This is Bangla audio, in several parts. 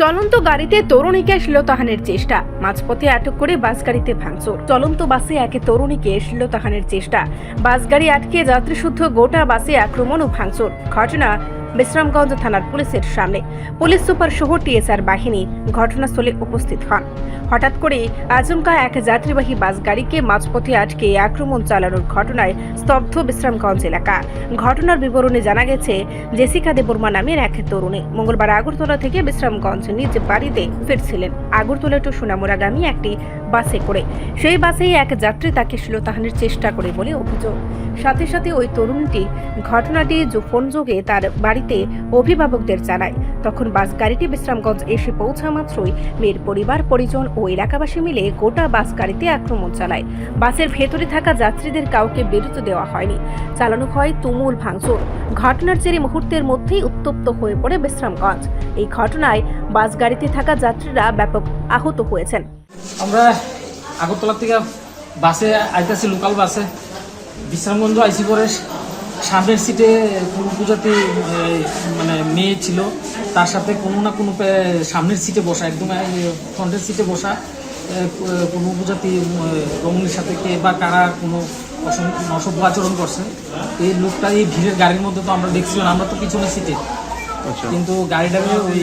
চলন্ত গাড়িতে তরুণীকে শ্লীলতাহানের চেষ্টা। মাঝপথে আটক করে বাস গাড়িতে ভাঙচুর। চলন্ত বাসে একে তরুণীকে শ্লীলতাহানের চেষ্টা। বাস গাড়ি আটকে যাত্রীশুদ্ধ গোটা বাসে আক্রমণ ও ভাঙচুর। ঘটনা বিশ্রামগঞ্জ থানার পুলিশের সামনে। পুলিশ সুপার সহ টিএসআর বাহিনী ঘটনাস্থলে উপস্থিত হন। হঠাৎ করে আজমকা এক যাত্রীবাহী বাস গাড়িকে মাঝপথে আটকে আক্রমণ চালানোর ঘটনায় স্তব্ধ বিশ্রামগঞ্জ এলাকা। ঘটনার বিবরণে জানা গেছে, জেসিকা দেববর্মা নামের এক তরুণী মঙ্গলবার আগরতলা থেকে বিশ্রামগঞ্জ নিজ বাড়িতে ফিরছিলেন। আগরতলা টু সোনামুরাগামী একটি বাসে করে। সেই বাসেই এক যাত্রী তাকে শ্লীলতাহানের চেষ্টা করে বলে অভিযোগ। সাথে সাথে ওই তরুণটি ঘটনাটি যো- ফোন যোগে তার বাড়িতে অভিভাবকদের জানায়। তখন বাস গাড়িটি বিশ্রামগঞ্জ এসে পৌঁছা মাত্রই মেয়ের পরিবার, পরিজন ও এলাকাবাসী মিলে গোটা বাস গাড়িতে আক্রমণ চালায়। বাসের ভেতরে থাকা যাত্রীদের কাউকে বেরোতে দেওয়া হয়নি। চালানো হয় তুমুল ভাঙচুর। ঘটনার জেরে মুহূর্তের মধ্যেই উত্তপ্ত হয়ে পড়ে বিশ্রামগঞ্জ। এই ঘটনায় বাস গাড়িতে থাকা যাত্রীরা ব্যাপক আহত হয়েছেন। আমরা আগরতলা থেকে বাসে আইতেছি লোকাল বাসে। বিশ্রামগঞ্জ আইসি পরে সামনের সিটে কোনো পূজাতে মানে মেয়ে ছিল, তার সাথে কোনো না কোনো সামনের সিটে বসা, একদম ফ্রন্টের সিটে বসা কোনো উপজাতি রমণীর সাথে কে বা কারা কোনো অসভ্য আচরণ করছে। এই লোকটা এই ভিড়ের গাড়ির মধ্যে তো আমরা দেখছিলাম, আমরা তো পিছনে সিটে কিন্তু গাড়িটা আমি ওই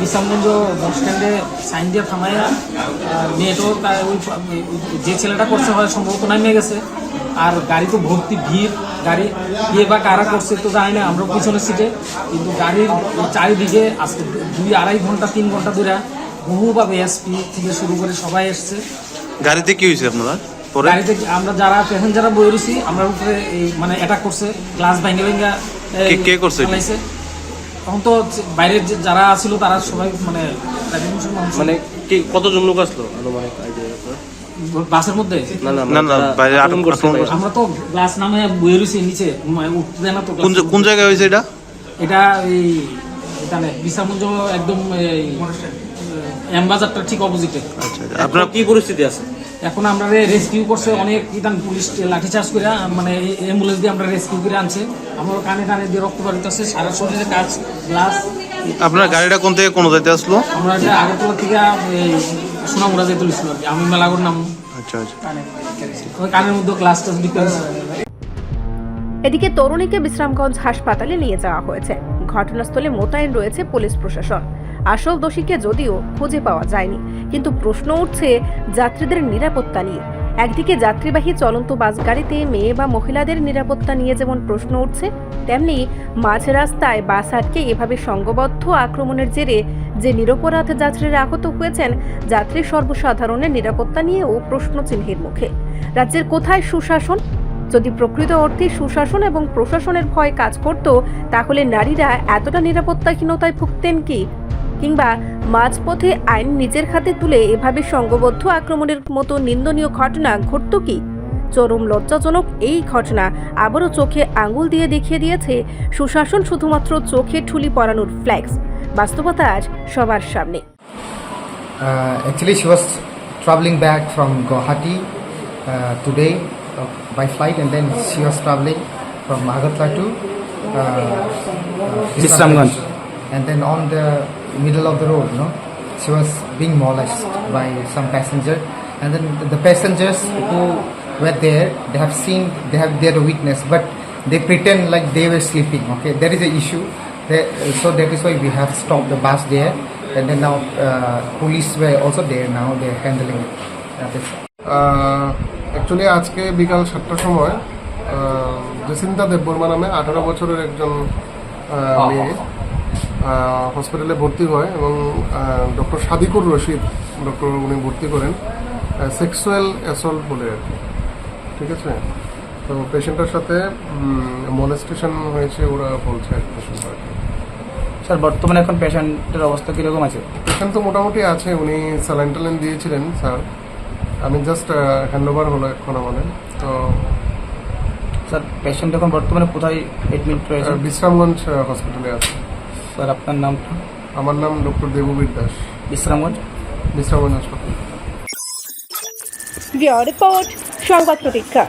বিশ্রামগঞ্জ বাস স্ট্যান্ডে সাইন দিয়ে আর মেয়েটাও তার ওই যে ছেলেটা করছে হয় সম্ভবত নামিয়ে গেছে। আর গাড়ি তো ভর্তি ভিড় গাড়ি কে বা কারা করছে তো জানি না আমরা পিছনের সিটে কিন্তু গাড়ির চারিদিকে আজকে দুই আড়াই ঘণ্টা তিন ঘণ্টা ধরে বহুভাবে এসপি থেকে শুরু করে সবাই এসছে। গাড়িতে কি হয়েছে আপনারা? গাড়িতে আমরা যারা প্যাসেঞ্জাররা বই রয়েছি আমরা উপরে মানে অ্যাটাক করছে গ্লাস ভাঙ্গা এই, কে- করছে। তখন তো বাইরের যারা ছিল তারা সবাই মানে মুসলমান মানে কি কতজন লোক আসলো আনুমানিক আইডিয়া বাসের মধ্যে? না না বাইরে আটক- করছে। আমরা তো গ্লাস নামে বইয়ে রয়েছি নিচে মানে উঠতে দেয় না তো কোন। কোন জায়গায় হয়েছে এটা? এটা এই এখানে বিশ্রামগঞ্জ একদম এই অ্যাম্বাজারটা ঠিক অপোজিটে আচ্ছা আচ্ছা। আপনার কি পরিস্থিতি আছে? এখন আমরা রেস্কিউ করছে অনেক ইদান পুলিশ লাঠিচার্জ করে মানে অ্যাম্বুলেন্স দিয়ে আমরা রেস্কিউ করে আনছে। আমার কানে কানে দিয়ে রক্ত বাড়িতে আছে সারা শরীরে কাজ গ্লাস আপনার গাড়িটা কোন থেকে কোন যাইতে আসলো? আমরা এটা আগরতলা থেকে সোনামুড়া যেতে তুলেছিল আর কি। আমি মেলাগর নাম। আচ্ছা আচ্ছা। কানের মধ্যে গ্লাস টাস বিক্রি এদিকে তরুণীকে বিশ্রামগঞ্জ হাসপাতালে নিয়ে যাওয়া হয়েছে। ঘটনাস্থলে মোতায়েন রয়েছে পুলিশ প্রশাসন। আসল দোষীকে যদিও খুঁজে পাওয়া যায়নি। কিন্তু প্রশ্ন উঠছে যাত্রীদের নিরাপত্তা নিয়ে। একদিকে যাত্রীবাহী চলন্ত বাস গাড়িতে মেয়ে বা মহিলাদের নিরাপত্তা নিয়ে যেমন প্রশ্ন উঠছে, তেমনি মাঝ রাস্তায় বাস আটকে এভাবে সংঘবদ্ধ আক্রমণের জেরে যে নিরপরাধ যাত্রীরা আহত হয়েছেন, যাত্রী সর্বসাধারণের নিরাপত্তা নিয়েও প্রশ্ন চিহ্নের মুখে। রাজ্যের কোথায় সুশাসন? যদি প্রকৃত অর্থে সুশাসন এবং প্রশাসনের ভয় কাজ করত, তাহলে নারীরা এতটা নিরাপত্তাহীনতায় ভুগতেন কি? কিংবা মাঝপথে আইন নিজের হাতে তুলে এভাবে সংঘবদ্ধ আক্রমণের মতো নিন্দনীয় ঘটনা ঘটত কি? চরম লজ্জাজনক এই ঘটনা আবারও চোখে আঙুল দিয়ে দেখিয়ে দিয়েছে সুশাসন শুধুমাত্র চোখে ঠুলি পরানোর ফ্ল্যাক্স বাস্তবতা আজ সবার সামনে। traveling back from Guwahati uh, today uh, by flight, and then she was traveling from Agartala to uh, uh, Bisramganj. And then on the middle of the road, no, she was being molested by some passenger, and then the, the passengers who were there, they have seen, they have their witness, but they pretend like they were sleeping. Okay, there is a issue. There, so that is why we have stopped the bus there, and then now uh, police were also there. Now they are handling it. Uh, that's- actually আজকে বিকাল সাতটার সময় আহ, জেসিন্তা দেববর্মা নামে আঠারো বছরের একজন আহ, মেয়ে হসপিটালে ভর্তি হয় এবং ডক্টর সাদিকুর রশিদ ডক্টর উনি ভর্তি করেন সেক্সুয়াল অ্যাসল্ট বলে আর কি। ঠিক আছে? তো পেশেন্টের সাথে মলেস্টেশন হয়েছে ওরা বলছে আর কি patient আর কি। স্যার বর্তমানে এখন পেশেন্টের অবস্থা কীরকম আছে? পেশেন্ট তো মোটামুটি আছে উনি স্যালাইন ট্যালাইন দিয়েছিলেন স্যার। আমি জাস্ট হ্যান্ড ওভার হলো এখন আমাদের তো স্যার পেশেন্ট এখন বর্তমানে কোথায় এডমিট রয়েছে? বিশ্রামগঞ্জ হসপিটালে আছে। স্যার আপনার নামটা? আমার নাম ডক্টর দেববীর দাস। বিশ্রামগঞ্জ? বিশ্রামগঞ্জ হাসপাতাল। রিপোর্ট সংবাদ প্রতীক্ষা।